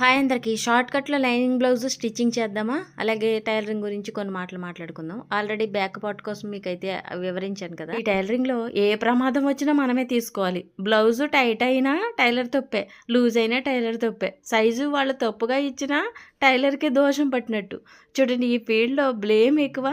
Hi అందరికీ. Short కట్లో lining blouse stitching చేద్దామా? అలాగే టైలరింగ్ గురించి కొన్ని మాటలు మాట్లాడుకుందాం. ఆల్రెడీ బ్యాక్ పార్ట్ కోసం మీకు అయితే వివరించాను కదా. ఈ టైలరింగ్లో ఏ ప్రమాదం వచ్చినా మనమే తీసుకోవాలి. బ్లౌజ్ టైట్ అయినా టైలర్ తప్పే. లూజ్ అయినా టైలర్ తప్పే. సైజు వాళ్ళు తప్పుగా ఇచ్చినా టైలర్కే దోషం పట్టినట్టు. చూడండి ఈ ఫీల్డ్లో బ్లేమ్ ఎక్కువ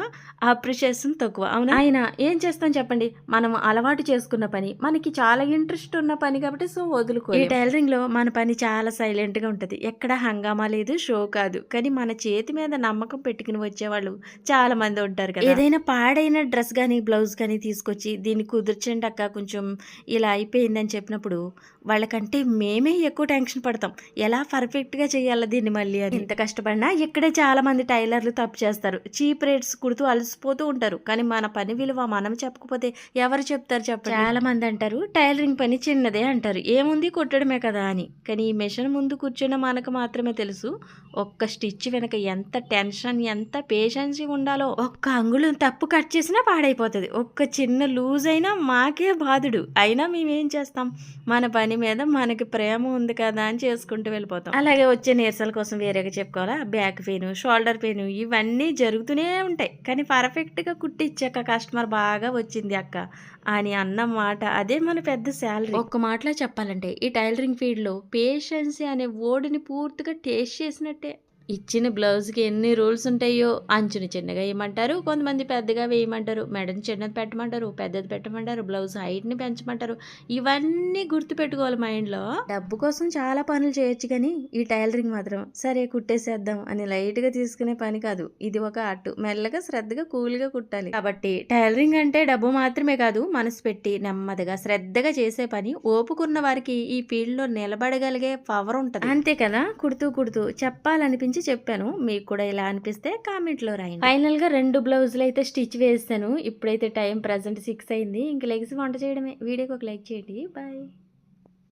అప్రిషియేషన్ తక్కువ. అవునా? ఆయన ఏం చేస్తాం చెప్పండి? మనం అలవాటు చేసుకున్న పని. మనకి చాలా ఇంట్రెస్ట్ ఉన్న పని కాబట్టి సో వదులుకో ఈ టైలరింగ్లో మన పని చాలా సైలెంట్గా ఉంటుంది. ఎక్కడ హంగామా లేదు షో కాదు. కానీ మన చేతి మీద నమ్మకం పెట్టుకుని వచ్చేవాళ్ళు చాలా మంది ఉంటారు కదా. ఏదైనా పాడైన డ్రెస్ కానీ బ్లౌజ్ కానీ తీసుకొచ్చి దీన్ని కుదిర్చండి అక్క కొంచెం ఇలా అయిపోయిందని చెప్పినప్పుడు వాళ్ళకంటే మేమే ఎక్కువ టెన్షన్ పడతాం. ఎలా పర్ఫెక్ట్గా చేయాలి దీన్ని మళ్ళీ అని. ఎంత కష్టపడినా ఇక్కడే చాలా మంది టైలర్లు తప్పు చేస్తారు. చీప్ రేట్స్ కుడుతూ అలసిపోతూ ఉంటారు. కానీ మన పని విలువ మనం చెప్పకపోతే ఎవరు చెప్తారు చెప్పండి? చాలా మంది అంటారు టైలరింగ్ పని చిన్నదే అంటారు. ఏముంది కుట్టడమే కదా అని. కానీ ఈ మెషిన్ ముందు కూర్చున్న మనకు మాత్రమే తెలుసు. ఒక్క స్టిచ్ వెనక ఎంత టెన్షన్ ఎంత పేషెన్సీ ఉండాలో ఒక్క అంగుళం తప్పు కట్ చేసినా పాడైపోతుంది. ఒక్క చిన్న లూజ్ అయినా మాకే బాధుడు. అయినా మేమేం చేస్తాం? మన పని మీద మనకి ప్రేమ ఉంది కదా అని చేసుకుంటూ వెళ్ళిపోతాం. అలాగే వచ్చే నీరసాల కోసం వేరేగా చెప్పుకోవాలా? బ్యాక్ పెయిన్ షోల్డర్ పెయిన్ ఇవన్నీ జరుగుతూనే ఉంటాయి. కానీ పర్ఫెక్ట్గా కుట్టిచ్చాక కస్టమర్ బాగా వచ్చింది అక్క అని అన్న మాట అదే మన పెద్ద శాలరీ. ఒక్క మాటలో చెప్పాలంటే ఈ టైలరింగ్ ఫీల్డ్లో పేషెన్సీ అనే ఓడిని పూర్తిగా టేస్ట్ చేసినట్టే. ఇచ్చిన బ్లౌజ్కి ఎన్ని రూల్స్ ఉంటాయో అంచుని చిన్నగా వేయమంటారు కొంతమంది పెద్దగా వేయమంటారు మెడని చిన్నది పెట్టమంటారు పెద్దది పెట్టమంటారు బ్లౌజ్ హైట్ని పెంచమంటారు. ఇవన్నీ గుర్తుపెట్టుకోవాలి మైండ్లో. డబ్బు కోసం చాలా పనులు చేయొచ్చు కానీ ఈ టైలరింగ్ మాత్రం సరే కుట్టేసేద్దాం అని లైట్గా తీసుకునే పని కాదు. ఇది ఒక ఆర్ట్ మెల్లగా శ్రద్ధగా కూల్గా కుట్టాలి. కాబట్టి టైలరింగ్ అంటే డబ్బు మాత్రమే కాదు మనసు పెట్టి నెమ్మదిగా శ్రద్ధగా చేసే పని ఓపుకున్న వారికి ఈ ఫీల్డ్లో నిలబడగలిగే పవర్ ఉంటుంది. అంతే కదా? కుడుతూ కుడుతూ చెప్పాలనిపించి చెప్పాను. మీకు కూడా ఇలా అనిపిస్తే కామెంట్లో రాయండి. ఫైనల్గా రెండు బ్లౌజులు అయితే స్టిచ్ వేస్తాను ఇప్పుడైతే టైం ప్రజెంట్ సిక్స్ అయింది. ఇంక లెగ్స్ వంట చేయడమే. వీడియోకి ఒక లైక్ చేయండి. బాయ్.